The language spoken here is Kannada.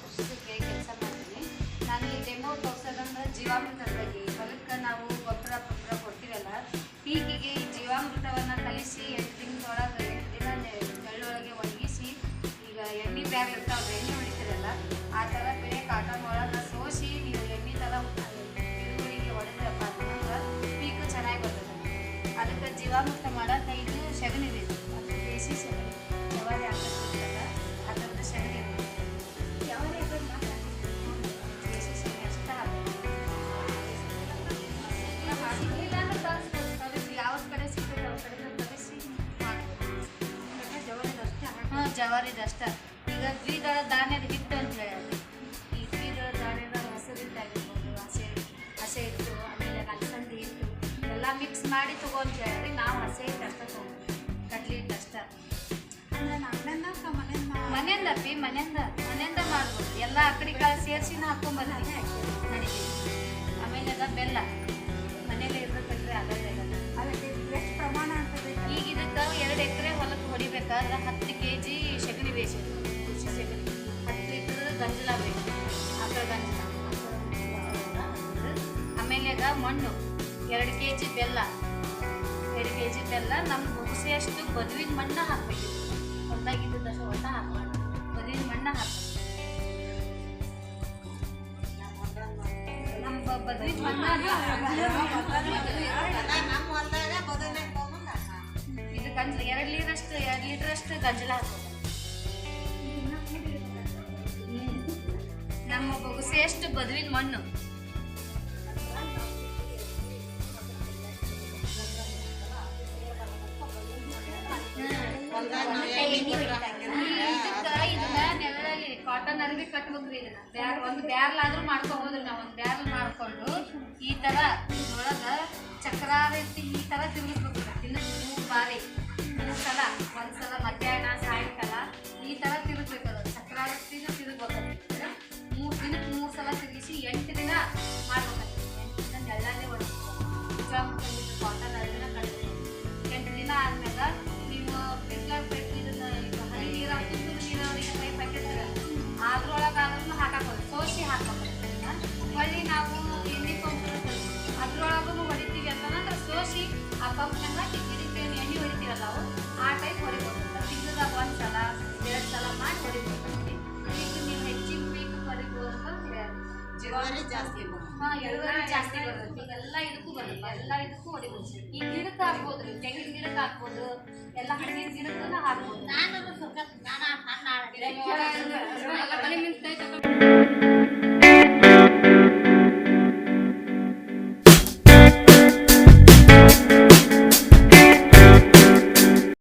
ಕೃಷಿಗೆ ಕೆಲಸ ಮಾಡ್ತೀನಿ ನಾನು ಈ ಡೆಮೋ ತೋರ್ಸೋದಂದ್ರೆ ಜೀವಾಮೃತದಾಗಿ ಹೊಲಕ್ಕೆ ನಾವು ಗೊಬ್ಬರ ಗೊಬ್ಬರ ಕೊಡ್ತೀವಲ್ಲ, ಪೀಕಿಗೆ ಈ ಜೀವಾಮೃತವನ್ನು ಕಲಿಸಿ ಎಂಟು ದಿನದೊಳಗೆ ಎಂಟು ದಿನ ಒಣಗಿಸಿ, ಈಗ ಎಣ್ಣೆ ಬ್ಯಾಗ್ ಇರ್ತಾವೆ ಎಣ್ಣೆ ಹೊಡಿತೀರಲ್ಲ ಆ ಥರ ಕಾಟನ್ ಒಳಗೆ ಸೋಸಿ ನೀವು ಎಣ್ಣೆ ಥರ ಗಿಡಗಳಿಗೆ ಹೊಡೆದ್ರಪ್ಪ ಪೀಕು ಚೆನ್ನಾಗಿ ಬರ್ತದೆ ಅದಕ್ಕೆ ಜೀವಾಮೃತ ಮಾಡೋದು ಜವಾರಿದು ಅಷ್ಟ. ಈಗ ದ್ವಿದಳ ಧಾನ್ಯದ ಹಿಟ್ಟು ಅಂತ ಹೇಳಿ ಈ ದ್ವಿದಳ ಧಾನ್ಯದ ಹಸಿರು ಹಿಟ್ಟಾಗಿರ್ಬೋದು ಹಸೆ ಹಸೆ ಹಿಟ್ಟು ಆಮೇಲೆ ಅಲಸಂದಿ ಹಿಟ್ಟು ಎಲ್ಲ ಮಿಕ್ಸ್ ಮಾಡಿ ತಗೊಂತ ಹೇಳಿ ನಾವು ಹಸೆ ಹಿಟ್ಟು ಅಷ್ಟ ತೊಗೊಂಡು ಕಡ್ಲಿ ಹಿಟ್ಟು ಅಷ್ಟ. ಅಂದ್ರೆ ಮನೆಯಿಂದ ಮನೆಯಿಂದ ಅಪ್ಪಿ ಮನೆಯಿಂದ ಮನೆಯಿಂದ ಮಾಡ್ಬೋದು. ಎಲ್ಲ ಅಕ್ಕಡಿ ಕಾಳು ಸೇರಿಸಿನ ಹಾಕೊಂಬರ್ತೀನಿ ನಡೀತೀವಿ ಆಮೇಲೆ ಅದ ಬೆಲ್ಲ. ಮನೇಲಿ ಇರ್ಬೇಕಂದ್ರೆ ಅದೇ ಅದಕ್ಕೆ ಎಷ್ಟು ಪ್ರಮಾಣ ಅಂತ ಈಗ ಇದಕ್ಕೆ ಎರಡು ಎಕರೆ ಹೊಲಕ್ಕೆ ಹೊಡಿಬೇಕಾದ್ರೆ ಹತ್ತು ಕೆ ಜಿ ಹತ್ತು ಲೀಟ್ರ್ ಗಂಜಲ ಬೇಕು ಮಣ್ಣು ಎರಡು ಕೆ ಜಿ ಬೆಲ್ಲ ಎರಡು ಕೆ ಜಿ ಬೆಲ್ಲ ನಮ್ಮ ಮುಗಿಸಿಯಷ್ಟು ಬದುವಿನ ಮಣ್ಣ ಹಾಕ್ಬೇಕು ಹೊಲ್ದಾಗಿದ್ದಷ್ಟು ಹೊಸ ಹಾಕ್ಬಾರ್ದು ಬದುವಿನ ಮಣ್ಣು ಹಾಕ್ಬೇಕು ನಮ್ಮ ಮಣ್ಣು ಇದು ಗಂಜಲ ಎರಡು ಲೀಟ್ರಷ್ಟು ಎರಡು ಲೀಟ್ರಷ್ಟು ಗಂಜಲ ಹಾಕ್ಬೇಕು. ನಮ್ಮ ಬೊಗಸೆಯಷ್ಟು ಬದುವಿನ ಮಣ್ಣು. ನೆಲದಲ್ಲಿ ಕಾಟನ್ ಅರ್ಬಿ ಕಟ್ಬೇಕ್ರಿ ಇದನ್ನ ಬ್ಯಾರ್ ಒಂದು ಬ್ಯಾರ್ಲ್ ಆದ್ರೂ ಮಾಡ್ಕೋಬೋದ್ರಿ ನಾವು ಒಂದು ಬ್ಯಾರ್ಲ್ ಮಾಡ್ಕೊಂಡು ಈ ತರ ಇದ್ರೊಳಗ ಚಕ್ರ ರೀತಿ ಈ ತರ ತಿರುಗಿಸ್ಬೇಕು. ದಿನಕ್ಕೆ ಮೂರು ಬಾರಿ. ಮೂರು ಸಲ ಒಂದ್ಸಲ ಮಧ್ಯಾಹ್ನ ಸಾಯಂಕಾಲ ಈ ತರ ತಿರುಗ್ಬೇಕು ಅದು. ಚಕ್ರ ರೀತಿನೂ ತಿರುಗ್ಬೇಕು ಸಲ ತಿರುಗಿಸಿ ಜವಾರಿ ಜಾಸ್ತಿ ಹಾ ಇಳುವರಿ ಜಾಸ್ತಿ ಬರುತ್ತೆ. ಎಲ್ಲ ಇದಕ್ಕೂ ಬರುತ್ತೆ. ಎಲ್ಲ ಇದಕ್ಕೂ ಹೊಡಿಬೋದು ಈ ಗಿಡಕ್ಕೆ ಹಾಕ್ಬೋದು ತೆಂಗಿನ ಗಿಡಕ್ಕೆ ಹಾಕ್ಬೋದು ಎಲ್ಲ ಹಣ್ಣಿನ ಗಿಡಕ್ಕೂ ಹಾಕ್ಬೋದು. ನಾನು ಸ್ವಲ್ಪ ನಾನು